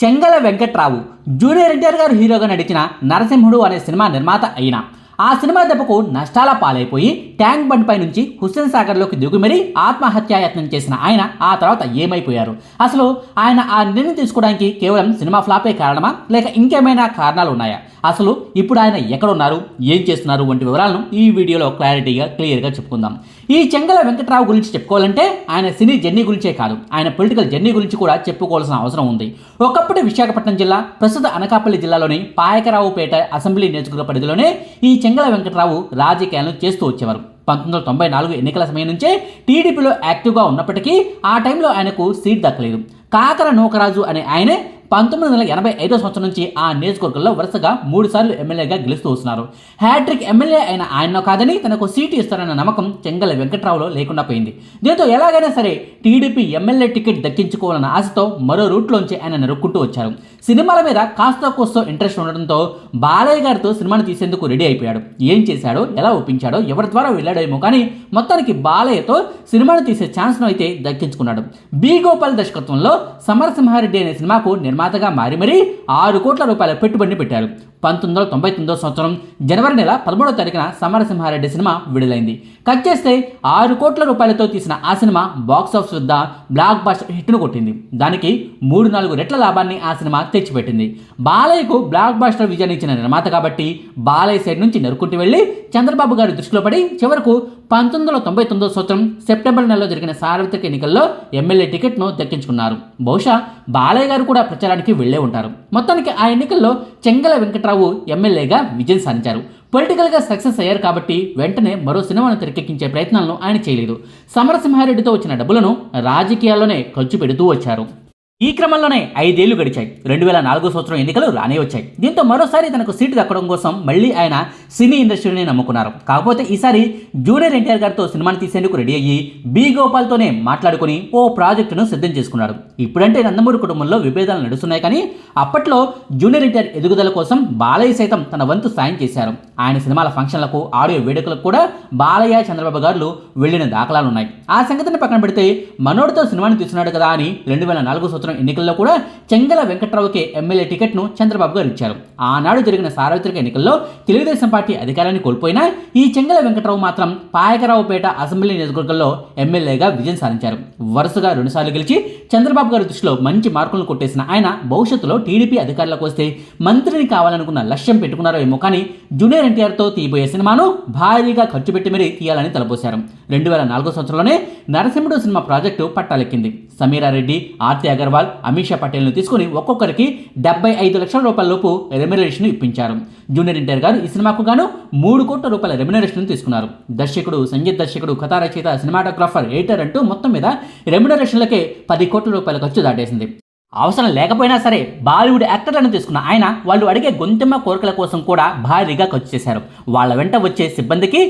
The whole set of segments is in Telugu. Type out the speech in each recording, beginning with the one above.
చెంగల వెంకట్రావు జూనియర్ ఎన్టీఆర్ గారు హీరోగా నటించిన నరసింహుడు అనే సినిమా నిర్మాత అయిన ఆ సినిమా దెబ్బకు నష్టాల పాలైపోయి ట్యాంక్ బండ్ పై నుంచి హుస్సేన్ సాగర్లోకి దిగుమరి ఆత్మహత్యాయత్నం చేసిన ఆయన ఆ తర్వాత ఏమైపోయారు? అసలు ఆయన ఆ నిర్ణయం తీసుకోవడానికి కేవలం సినిమా ఫ్లాపే కారణమా? లేక ఇంకేమైనా కారణాలు ఉన్నాయా? అసలు ఇప్పుడు ఆయన ఎక్కడ ఉన్నారు ఏం చేస్తున్నారు? వంటి వివరాలను ఈ వీడియోలో క్లారిటీగా క్లియర్గా చెప్పుకుందాం. ఈ చెంగల వెంకట్రావు గురించి చెప్పుకోవాలంటే ఆయన సినీ జర్నీ గురించే కాదు. ఆయన పొలిటికల్ జర్నీ గురించి కూడా చెప్పుకోవాల్సిన అవసరం ఉంది. ఒకప్పటి విశాఖపట్నం జిల్లా ప్రస్తుత అనకాపల్లి జిల్లాలోని పాయకరావుపేట అసెంబ్లీ నియోజకవర్గ పరిధిలోనే ఈ చెంగల వెంకటరావు రాజకీయాలను చేస్తూ వచ్చేవారు. పంతొమ్మిది వందల తొంభై నాలుగు ఎన్నికల సమయం నుంచే టీడీపీలో యాక్టివ్గా ఉన్నప్పటికీ ఆ టైంలో ఆయనకు సీట్ దక్కలేదు. కాకర నూకరాజు అనే ఆయనే పంతొమ్మిది వందల ఎనభై ఐదో సంవత్సరం నుంచి ఆ నియోజకవర్గంలో వరుసగా మూడు సార్లు ఎమ్మెల్యేగా గెలుస్తూ వస్తున్నారు. హ్యాట్రిక్ ఎమ్మెల్యే అయిన ఆయన కాదని తనకు సీటు ఇస్తారన్న నమ్మకం చెంగల వెంకట్రావులో లేకుండా పోయింది. దీంతో ఎలాగైనా సరే టీడీపీ ఎమ్మెల్యే టికెట్ దక్కించుకోవాలన్న ఆశతో మరో రూట్లోంచి ఆయన నరుక్కుంటూ వచ్చారు. సినిమాల మీద కాస్త కోస్తో ఇంట్రెస్ట్ ఉండడంతో బాలయ్య గారితో సినిమాను తీసేందుకు రెడీ అయిపోయాడు. ఏం చేశాడో ఎలా ఒప్పించాడో ఎవరి ద్వారా వెళ్ళాడేమో కానీ మొత్తానికి బాలయ్యతో సినిమాను తీసే ఛాన్స్ను అయితే దక్కించుకున్నాడు. బి గోపాల్ దర్శకత్వంలో సమరసింహారెడ్డి అనే సినిమాకు నిర్మాతగా మారి మరీ ఆరు కోట్ల రూపాయల పెట్టుబడిని పెట్టారు. పంతొమ్మిది వందల తొంభై తొమ్మిదో సంవత్సరం జనవరి నెల పదమూడవ తారీఖున సమరసింహారెడ్డి సినిమా విడుదలైంది. కట్ చేస్తే ఆరు కోట్ల రూపాయలతో తీసిన ఆ సినిమా బాక్స్ ఆఫీస్ వద్ద బ్లాక్ బాస్టర్ హిట్ను కొట్టింది. దానికి మూడు నాలుగు రెట్ల లాభాన్ని ఆ సినిమా తెచ్చిపెట్టింది. బాలయ్యకు బ్లాక్ బాస్టర్ విజయాన్ని ఇచ్చిన నిర్మాత కాబట్టి బాలయ్య సైడ్ నుంచి నరుకుంటూ వెళ్ళి చంద్రబాబు గారి దృష్టిలో పడి చివరకు పంతొమ్మిది వందల తొంభై తొమ్మిదో సంవత్సరం సెప్టెంబర్ నెలలో జరిగిన సార్వత్రిక ఎన్నికల్లో ఎమ్మెల్యే టికెట్ను దక్కించుకున్నారు. బహుశా బాలయ్య గారు కూడా ప్రచారానికి వెళ్ళే ఉంటారు. మొత్తానికి ఆ ఎన్నికల్లో చెంగల వెంకట్రావు ఎమ్మెల్యేగా విజయం సాధించారు. పొలిటికల్గా సక్సెస్ అయ్యారు కాబట్టి వెంటనే మరో సినిమాను తెరకెక్కించే ప్రయత్నాలను ఆయన చేయలేదు. సమరసింహారెడ్డితో వచ్చిన డబ్బులను రాజకీయాల్లోనే ఖర్చు పెడుతూ వచ్చారు. ఈ క్రమంలోనే ఐదేళ్ళు గడిచాయి. రెండు వేల నాలుగో సంవత్సరం ఎన్నికలు రానే వచ్చాయి. దీంతో మరోసారి తనకు సీటు దక్కడం కోసం మళ్ళీ ఆయన సినీ ఇండస్ట్రీని నమ్ముకున్నారు. కాకపోతే ఈసారి జూనియర్ ఎన్టీఆర్ గారితో సినిమాని తీసేందుకు రెడీ అయ్యి బి గోపాల్తోనే మాట్లాడుకుని ఓ ప్రాజెక్టును సిద్ధం చేసుకున్నాడు. ఇప్పుడంటే నందమూరి కుటుంబంలో విభేదాలు నడుస్తున్నాయి కానీ అప్పట్లో జూనియర్ ఎన్టీఆర్ ఎదుగుదల కోసం బాలయ్య సైతం తన వంతు సాయం చేశారు. ఆయన సినిమాల ఫంక్షన్లకు ఆడియో వేడుకలకు కూడా బాలయ్య చంద్రబాబు గారు వెళ్ళిన దాఖలాలు ఉన్నాయి ఆ సంగతిని పక్కన పెడితే మనోడితో సినిమాని తీస్తున్నాడు కదా అని రెండు వేల నాలుగో సంవత్సరం ఎన్నికల్లో కూడా చెంగల వెంకట్రావుకే ఎమ్మెల్యే టికెట్ను చంద్రబాబు గారు ఇచ్చారు. ఆనాడు జరిగిన సార్వత్రిక ఎన్నికల్లో తెలుగుదేశం పార్టీ అధికారాన్ని కోల్పోయినా ఈ చెంగల వెంకట్రావు మాత్రం పాయకరావుపేట అసెంబ్లీ నియోజకవర్గంలో ఎమ్మెల్యేగా విజయం సాధించారు. వరుసగా రెండుసార్లు గెలిచి చంద్రబాబు గారి దృష్టిలో మంచి మార్కులను కొట్టేసిన ఆయన భవిష్యత్తులో టీడీపీ అధికారులకు వస్తే మంత్రిని కావాలనుకున్న లక్ష్యం పెట్టుకున్నారో ఏమో కానీ జూనియర్ ఎన్టీఆర్తో తీయబోయే సినిమాను భారీగా ఖర్చు పెట్టి మరీ తీయాలని తలపోశారు. రెండు వేల నాలుగో సంవత్సరంలోనే నరసింహుడు సినిమా ప్రాజెక్టు పట్టాలెక్కింది. సమీరారెడ్డి ఆర్తి అగర్వాల్ అమీషా పటేల్ను తీసుకుని ఒక్కొక్కరికి డెబ్బై ఐదు లక్షల రూపాయల లోపు రెమ్యునరేషన్ ఇప్పించారు. జూనియర్ ఎన్టీఆర్ గారు ఈ సినిమాకు గాను మూడు కోట్ల రూపాయల రెమ్యునరేషన్ తీసుకున్నారు. దర్శకుడు సంగీత దర్శకుడు కథా రచయిత సినిమాటోగ్రాఫర్ ఎడిటర్ అంటూ మొత్తం మీద రెమ్యునరేషన్లకే పది కోట్ల రూపాయల ఖర్చు దాటేసింది. అవసరం లేకపోయినా సరే బాలీవుడ్ యాక్టర్లను తీసుకున్న ఆయన వాళ్ళు అడిగే గొంతెమ్మ కోరికల కోసం కూడా భారీగా ఖర్చు చేశారు. వాళ్ళ వెంట వచ్చే సిబ్బందికి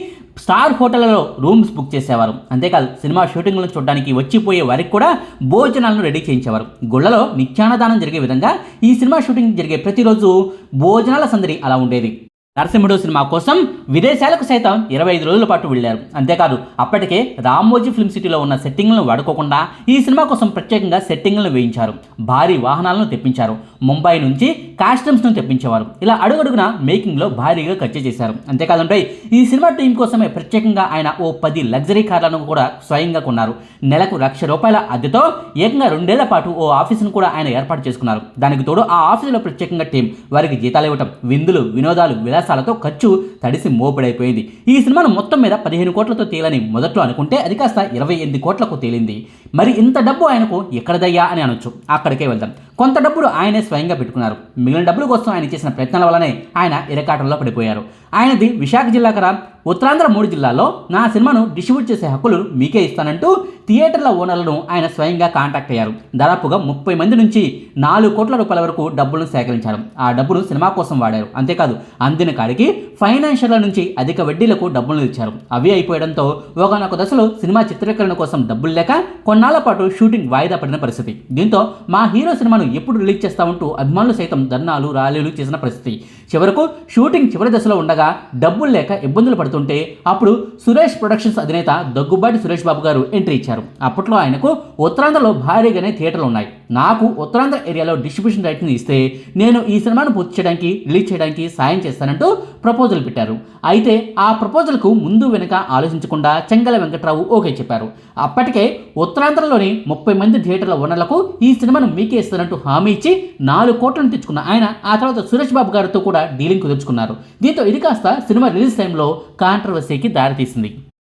స్టార్ హోటళ్ళలో రూమ్స్ బుక్ చేసేవారు. అంతేకాదు సినిమా షూటింగ్లను చూడడానికి వచ్చిపోయే వారికి కూడా భోజనాలను రెడీ చేయించేవారు. గుళ్ళలో నిత్యాన్నదానం జరిగే విధంగా ఈ సినిమా షూటింగ్ జరిగే ప్రతిరోజు భోజనాల సందడి అలా ఉండేది. నరసింహుడు సినిమా కోసం విదేశాలకు సైతం ఇరవై ఐదు రోజుల పాటు వెళ్ళారు అంతేకాదు అప్పటికే రామోజీ ఫిల్మ్ సిటీలో ఉన్న సెట్టింగ్లను వాడుకోకుండా ఈ సినిమా కోసం ప్రత్యేకంగా సెట్టింగ్లను వేయించారు. భారీ వాహనాలను తెప్పించారు. ముంబై నుంచి కాస్ట్యూమ్స్ను తెప్పించేవారు. ఇలా అడుగడుగున మేకింగ్లో భారీగా ఖర్చు చేశారు. అంతేకాదంటే ఈ సినిమా టీం కోసమే ప్రత్యేకంగా ఆయన ఓ పది లగ్జరీ కార్లను కూడా స్వయంగా కొన్నారు. నెలకు లక్ష రూపాయల అద్దెతో ఏకంగా రెండేళ్ళ పాటు ఓ ఆఫీసును కూడా ఆయన ఏర్పాటు చేసుకున్నారు. దానికి తోడు ఆ ఆఫీసులో ప్రత్యేకంగా టీం వారికి జీతాలు ఇవ్వటం విందులు వినోదాలు విలాసాలతో ఖర్చు తడిసి మోపడైపోయింది. ఈ సినిమాను మొత్తం మీద పదిహేను కోట్లతో తేలని మొదట్లో అనుకుంటే అది కాస్త ఇరవై ఎనిమిది కోట్లకు తేలింది. మరి ఇంత డబ్బు ఆయనకు ఎక్కడదయ్యా అని అనొచ్చు. అక్కడికే వెళ్దాం. కొంత డబ్బులు ఆయనే స్వయంగా పెట్టుకున్నారు. మిగిలిన డబ్బుల కోసం ఆయన చేసిన ప్రయత్నాల వల్లనే ఆయన ఇరకాటంలో పడిపోయారు. ఆయనది విశాఖ జిల్లా కదా. ఉత్తరాంధ్ర మూడు జిల్లాల్లో నా సినిమాను డిస్ట్రిబ్యూట్ చేసే హక్కులు మీకే ఇస్తానంటూ థియేటర్ల ఓనర్లను ఆయన స్వయంగా కాంటాక్ట్ అయ్యారు. దాదాపుగా ముప్పై మంది నుంచి నాలుగు కోట్ల రూపాయల వరకు డబ్బులను సేకరించారు. ఆ డబ్బులు సినిమా కోసం వాడారు. అంతేకాదు అందిన కాడికి ఫైనాన్షియర్ల నుంచి అధిక వడ్డీలకు డబ్బులు ఇచ్చారు. అవి అయిపోయడంతో ఒకనొక దశలో సినిమా చిత్రీకరణ కోసం డబ్బులు లేక కొన్నాళ్ళ పాటు షూటింగ్ వాయిదా పడిన పరిస్థితి. దీంతో మా హీరో సినిమాను ఎప్పుడు రిలీజ్ చేస్తామంటూ అభిమానులు సైతం ధర్నాలు ర్యాలీలు చేసిన పరిస్థితి. చివరకు షూటింగ్ చివరి దశలో ఉండగా డబ్బులు లేక ఇబ్బందులు పడుతుంటే అప్పుడు సురేష్ ప్రొడక్షన్స్ అధినేత దగ్గుబాటి సురేష్ బాబు గారు ఎంట్రీ ఇచ్చారు. అప్పట్లో ఆయనకు ఉత్తరాంధ్రలో భారీగానే థియేటర్లు ఉన్నాయి. నాకు ఉత్తరాంధ్ర ఏరియాలో డిస్ట్రిబ్యూషన్ రైట్ని ఇస్తే నేను ఈ సినిమాను పూర్తి చేయడానికి రిలీజ్ చేయడానికి సాయం చేస్తానంటూ ప్రపోజల్ పెట్టారు. అయితే ఆ ప్రపోజల్కు ముందు వెనుక ఆలోచించకుండా చెంగల వెంకట్రావు ఓకే చెప్పారు. అప్పటికే ఉత్తరాంధ్రలోని ముప్పై మంది థియేటర్ల ఓనర్లకు ఈ సినిమాను మీకే ఇస్తానంటూ హామీ ఇచ్చి నాలుగు కోట్లను తెచ్చుకున్న ఆయన ఆ తర్వాత సురేష్ బాబు గారితో కూడా డీలింగ్ కుదుర్చుకున్నారు. దీంతో ఇది కాస్త సినిమా రిలీజ్ టైంలో కాంట్రవర్సీకి దారితీసింది.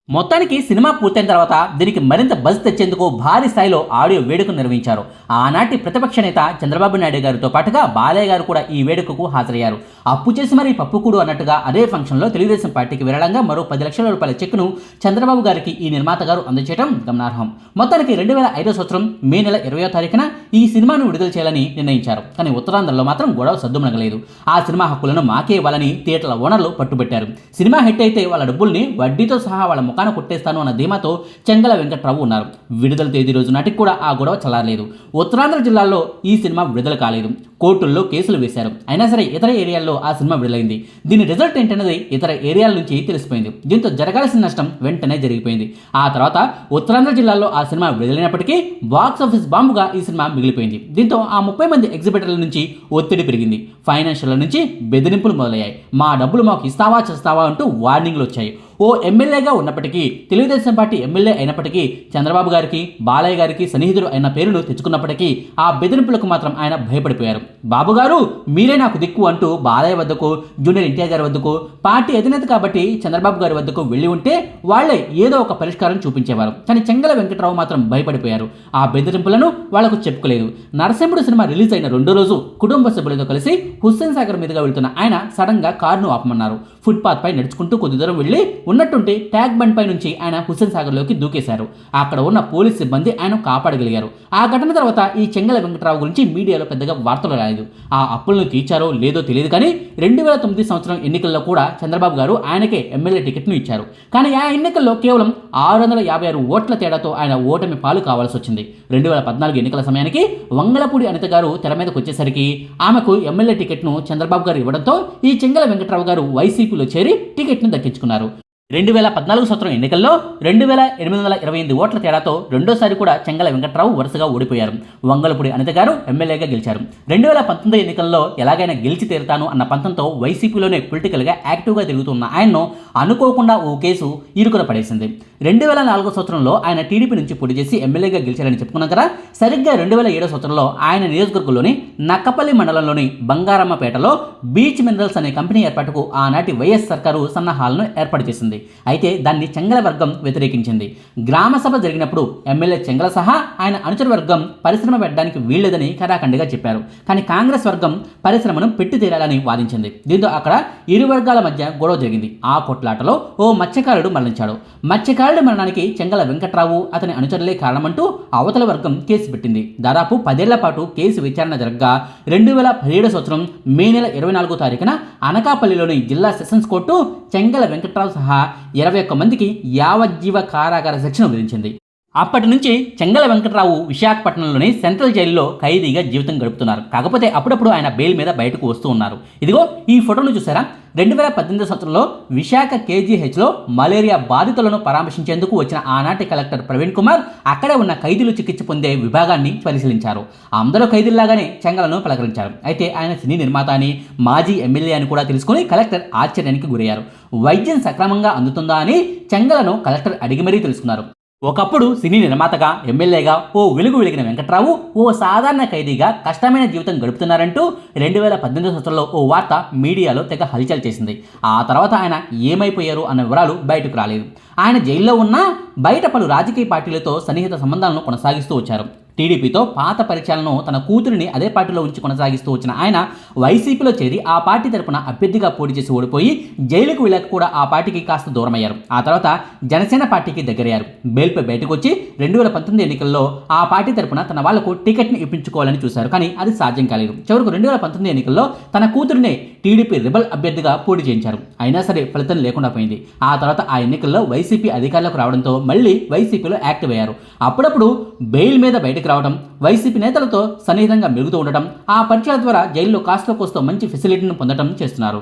మొత్తానికి సినిమా పూర్తయిన తర్వాత దీనికి మరింత బజ్ తెచ్చేందుకు భారీ స్థాయిలో ఆడియో వేడుకను నిర్వహించారు. ఆనాటి ప్రతిపక్ష నేత చంద్రబాబు నాయుడు గారితో పాటుగా బాలయ్య గారు కూడా ఈ వేడుకకు హాజరయ్యారు. అప్పు చేసి మరీ పప్పుకూడు అన్నట్టుగా అదే ఫంక్షన్లో తెలుగుదేశం పార్టీకి విరళంగా మరో పది లక్షల రూపాయల చెక్కును చంద్రబాబు గారికి ఈ నిర్మాత గారు అందజేయడం గమనార్హం. మొత్తానికి రెండు వేల ఐదో సంవత్సరం మే నెల ఇరవయో తారీఖున ఈ సినిమాను విడుదల చేయాలని నిర్ణయించారు. కానీ ఉత్తరాంధ్రలో మాత్రం గొడవ సద్దుమణగలేదు. ఆ సినిమా హక్కులను మాకే ఇవ్వాలని థియేటర్ల ఓనర్లు పట్టుబట్టారు. సినిమా హిట్ అయితే వాళ్ళ డబ్బుల్ని వడ్డీతో సహా వాళ్ళ ముఖాన కొట్టేస్తాను అన్న ధీమాతో చెంగల వెంకట్రావు ఉన్నారు. విడుదల తేదీ రోజు నాటికి కూడా ఆ గొడవ చల్లారలేదు. ఉత్తరాంధ్ర జిల్లాలో ఈ సినిమా విడుదల కాలేదు. కోర్టుల్లో కేసులు వేశారు. అయినా సరే ఇతర ఏరియాల్లో ఆ సినిమా విడుదలైంది. దీని రిజల్ట్ ఏంటనేది ఇతర ఏరియాల నుంచి తెలిసిపోయింది. దీంతో జరగాల్సిన నష్టం వెంటనే జరిగిపోయింది. ఆ తర్వాత ఉత్తరాంధ్ర జిల్లాలో ఆ సినిమా విడుదలైనప్పటికీ బాక్స్ ఆఫీస్ బాంబుగా ఈ సినిమా మిగిలిపోయింది. దీంతో ఆ ముప్పై మంది ఎగ్జిబిటర్ల నుంచి ఒత్తిడి పెరిగింది. ఫైనాన్షియల్ నుంచి బెదిరింపులు మొదలయ్యాయి. మా డబ్బులు మాకు ఇస్తావా చేస్తావా అంటూ వార్నింగ్లు వచ్చాయి. ఓ ఎమ్మెల్యేగా ఉన్నప్పటికీ తెలుగుదేశం పార్టీ ఎమ్మెల్యే అయినప్పటికీ చంద్రబాబు గారికి బాలయ్య గారికి సన్నిహితుడు అయిన పేరును తెచ్చుకున్నప్పటికీ ఆ బెదిరింపులకు మాత్రం ఆయన భయపడిపోయారు. బాబుగారు మీరే నాకు దిక్కు అంటూ బాలయ్య వద్దకు జూనియర్ ఎన్టీఆర్ గారి వద్దకు పార్టీ అధినేత కాబట్టి చంద్రబాబు గారి వద్దకు వెళ్ళి ఉంటే వాళ్ళే ఏదో ఒక పరిష్కారం చూపించేవారు. కానీ చెంగల వెంకట్రావు మాత్రం భయపడిపోయారు. ఆ బెదిరింపులను వాళ్ళకు చెప్పుకోలేదు. నరసింహుడు సినిమా రిలీజ్ అయిన రెండో రోజు కుటుంబ సభ్యులతో కలిసి హుస్సేన్ సాగర్ మీదుగా వెళ్తున్న ఆయన సడన్గా కారును ఆపమన్నారు. ఫుట్పాత్ పై నడుచుకుంటూ కొద్ది దూరం వెళ్ళి ఉన్నట్టుంటే ట్యాగ్ బండ్ పై నుంచి ఆయన హుస్సేన్ సాగర్లోకి దూకేశారు. అక్కడ ఉన్న పోలీస్ సిబ్బంది ఆయన కాపాడగలిగారు. ఆ ఘటన తర్వాత ఈ చెంగల వెంకటరావు గురించి మీడియాలో పెద్దగా వార్తలు రాలేదు. ఆ అప్పులను తీర్చారో లేదో తెలియదు కానీ రెండు వేల తొమ్మిది సంవత్సరం ఎన్నికల్లో కూడా చంద్రబాబు గారు ఆయనకే ఎమ్మెల్యే టికెట్ను ఇచ్చారు. కానీ ఆ ఎన్నికల్లో కేవలం ఆరు వందల యాభై ఆరు ఓట్ల తేడాతో ఆయన ఓటమి పాలు కావాల్సి వచ్చింది. రెండు వేల పద్నాలుగు ఎన్నికల సమయానికి వంగలపూడి అనిత గారు తెర మీదకు వచ్చేసరికి ఆమెకు ఎమ్మెల్యే టికెట్ను చంద్రబాబు గారు ఇవ్వడంతో ఈ చెంగల వెంకట్రావు గారు వైసీపీలో చేరి టికెట్ను దక్కించుకున్నారు. రెండు వేల పద్నాలుగు సంవత్సరం ఎన్నికల్లో రెండు వేల ఎనిమిది వందల ఇరవై ఎనిమిది ఓట్ల తేడాతో రెండోసారి కూడా చెంగల వెంకట్రావు వరుసగా ఓడిపోయారు. వంగలపూడి అనిత గారు ఎమ్మెల్యేగా గెలిచారు. రెండు వేల పంతొమ్మిది ఎన్నికల్లో ఎలాగైనా గెలిచి తీరుతాను అన్న పంతంతో వైసీపీలోనే పొలిటికల్గా యాక్టివ్గా తిరుగుతున్న ఆయన్ను అనుకోకుండా ఓ కేసు ఇరుకున పడేసింది. రెండు వేల నాలుగో సంవత్సరంలో ఆయన టీడీపీ నుంచి పోటీ చేసి ఎమ్మెల్యేగా గెలిచారని చెప్పుకున్నాం కదా. సరిగ్గా రెండు వేల ఏడో సంవత్సరంలో ఆయన నియోజకవర్గంలోని నక్కపల్లి మండలంలోని బంగారమ్మపేటలో బీచ్ మినరల్స్ అనే కంపెనీ ఏర్పాటుకు ఆనాటి వైఎస్ సర్కారు సన్నాహాలను ఏర్పాటు చేసింది. అయితే దాన్ని చెంగల వర్గం వ్యతిరేకించింది. గ్రామ సభ జరిగినప్పుడు ఎమ్మెల్యే చెంగల సహా ఆయన అనుచర వర్గం పరిశ్రమ పెట్టడానికి వీల్లేదని కరాఖండిగా చెప్పారు. కానీ కాంగ్రెస్ వర్గం పరిశ్రమను పెట్టి తీరాలని వాదించింది. దీంతో అక్కడ ఇరు వర్గాల మధ్య గొడవ జరిగింది. ఆ కొట్లాటలో ఓ మత్స్యకారుడు మరణించాడు. మత్స్యకారు మరణానికి చెంగల వెంకట్రావు అతని అనుచరులే కారణమంటూ అవతల వర్గం కేసు పెట్టింది. దాదాపు పదేళ్ళ పాటు కేసు విచారణ జరగగా రెండు వేల పదిహేడు సంవత్సరం మే నెల ఇరవై నాలుగో తారీఖున అనకాపల్లిలోని జిల్లా సెషన్స్ కోర్టు చెంగల వెంకట్రావు సహా ఇరవై ఒక్క మందికి యావజ్జీవ కారాగార శిక్షను విధించింది. అప్పటి నుంచి చెంగల వెంకటరావు విశాఖపట్నంలోని సెంట్రల్ జైల్లో ఖైదీగా జీవితం గడుపుతున్నారు. కాకపోతే అప్పుడప్పుడు ఆయన బెయిల్ మీద బయటకు వస్తూ ఉన్నారు. ఇదిగో ఈ ఫోటోను చూసారా? రెండు వేల పద్దెనిమిది సంవత్సరంలో విశాఖ కేజీహెచ్లో మలేరియా బాధితులను పరామర్శించేందుకు వచ్చిన ఆనాటి కలెక్టర్ ప్రవీణ్ కుమార్ అక్కడే ఉన్న ఖైదీలు చికిత్స పొందే విభాగాన్ని పరిశీలించారు. అందరూ ఖైదీల్లాగానే చెంగలను పలకరించారు. అయితే ఆయన సినీ నిర్మాత అని మాజీ ఎమ్మెల్యే అని కూడా తెలుసుకుని కలెక్టర్ ఆశ్చర్యానికి గురయ్యారు. వైద్యం సక్రమంగా అందుతుందా అని చెంగలను కలెక్టర్ అడిగి మరీ తెలుసుకున్నారు. ఒకప్పుడు సినీ నిర్మాతగా ఎమ్మెల్యేగా ఓ వెలుగు వెలిగిన వెంకట్రావు ఓ సాధారణ ఖైదీగా కష్టమైన జీవితం గడుపుతున్నారంటూ రెండు వేల పద్దెనిమిది సంవత్సరంలో ఓ వార్త మీడియాలో తెగ హల్చల్ చేసింది. ఆ తర్వాత ఆయన ఏమైపోయారు అన్న వివరాలు బయటకు రాలేదు. ఆయన జైల్లో ఉన్నా బయట పలు రాజకీయ పార్టీలతో సన్నిహిత సంబంధాలను కొనసాగిస్తూ వచ్చారు. టీడీపీతో పాత పరిచయాలను తన కూతురిని అదే పార్టీలో ఉంచి కొనసాగిస్తూ వచ్చిన ఆయన వైసీపీలో చేరి ఆ పార్టీ తరపున అభ్యర్థిగా పోటీ చేసి ఓడిపోయి జైలుకు వెళ్ళక కూడా ఆ పార్టీకి కాస్త దూరమయ్యారు. ఆ తర్వాత జనసేన పార్టీకి దగ్గరయ్యారు. బెయిల్పై బయటకు వచ్చి రెండు వేల పంతొమ్మిది ఎన్నికల్లో ఆ పార్టీ తరపున తన వాళ్ళకు టికెట్ని ఇప్పించుకోవాలని చూశారు. కానీ అది సాధ్యం కాలేదు. చివరకు రెండు వేల పంతొమ్మిది ఎన్నికల్లో తన కూతురిని టీడీపీ రిబల్ అభ్యర్థిగా పోటీ చేయించారు. అయినా సరే ఫలితం లేకుండా పోయింది. ఆ తర్వాత ఆ ఎన్నికల్లో వైసీపీ అధికారులకు రావడంతో మళ్ళీ వైసీపీలో యాక్టివ్ అయ్యారు. అప్పుడప్పుడు బెయిల్ మీద బయటకు జైలుకి రావడం వైసీపీ నేతలతో సన్నిహితంగా మెరుగుతూ ఉండటం ఆ పరిచయాల ద్వారా జైల్లో కాస్త కోస్తో మంచి ఫెసిలిటీని పొందడం చేస్తున్నారు.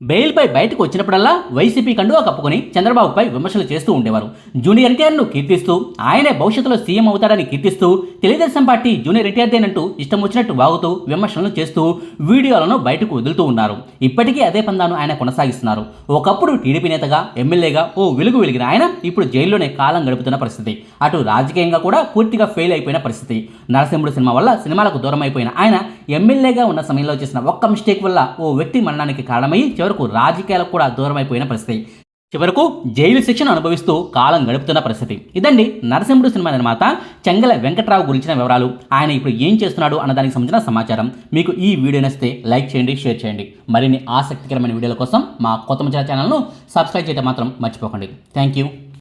బెయిల్పై బయటకు వచ్చినప్పుడల్లా వైసీపీ కండువా కప్పుకొని చంద్రబాబుపై విమర్శలు చేస్తూ ఉండేవారు. జూనియర్ ఎన్టీఆర్ను కీర్తిస్తూ ఆయనే భవిష్యత్తులో సీఎం అవుతాడని కీర్తిస్తూ తెలుగుదేశం పార్టీ జూనియర్ ఎన్టీఆర్దేనంటూ ఇష్టం వచ్చినట్టు వాగుతూ విమర్శలను చేస్తూ వీడియోలను బయటకు వదులుతూ ఉన్నారు. ఇప్పటికీ అదే పందాను ఆయన కొనసాగిస్తున్నారు. ఒకప్పుడు టీడీపీ నేతగా ఎమ్మెల్యేగా ఓ వెలుగు వెలిగిన ఆయన ఇప్పుడు జైల్లోనే కాలం గడుపుతున్న పరిస్థితి. అటు రాజకీయంగా కూడా పూర్తిగా ఫెయిల్ అయిపోయిన పరిస్థితి. నరసింహుడు సినిమా వల్ల సినిమాలకు దూరం అయిపోయిన ఆయన ఎమ్మెల్యేగా ఉన్న సమయంలో చేసిన ఒక్క మిస్టేక్ వల్ల ఓ వ్యక్తి మరణానికి కారణమై చివరకు రాజకీయాలకు కూడా దూరం అయిపోయిన పరిస్థితి. చివరకు జైలు శిక్షను అనుభవిస్తూ కాలం గడుపుతున్న పరిస్థితి. ఇదండి నరసింహుడు సినిమా నిర్మాత చెంగల వెంకట్రావు గురించిన వివరాలు. ఆయన ఇప్పుడు ఏం చేస్తున్నాడు అన్న దానికి సంబంధించిన సమాచారం. మీకు ఈ వీడియో నచ్చితే లైక్ చేయండి షేర్ చేయండి. మరిన్ని ఆసక్తికరమైన వీడియోల కోసం మా కొత్త ముచ్చట ఛానల్ను సబ్స్క్రైబ్ చేయడం మాత్రం మర్చిపోకండి. Thank you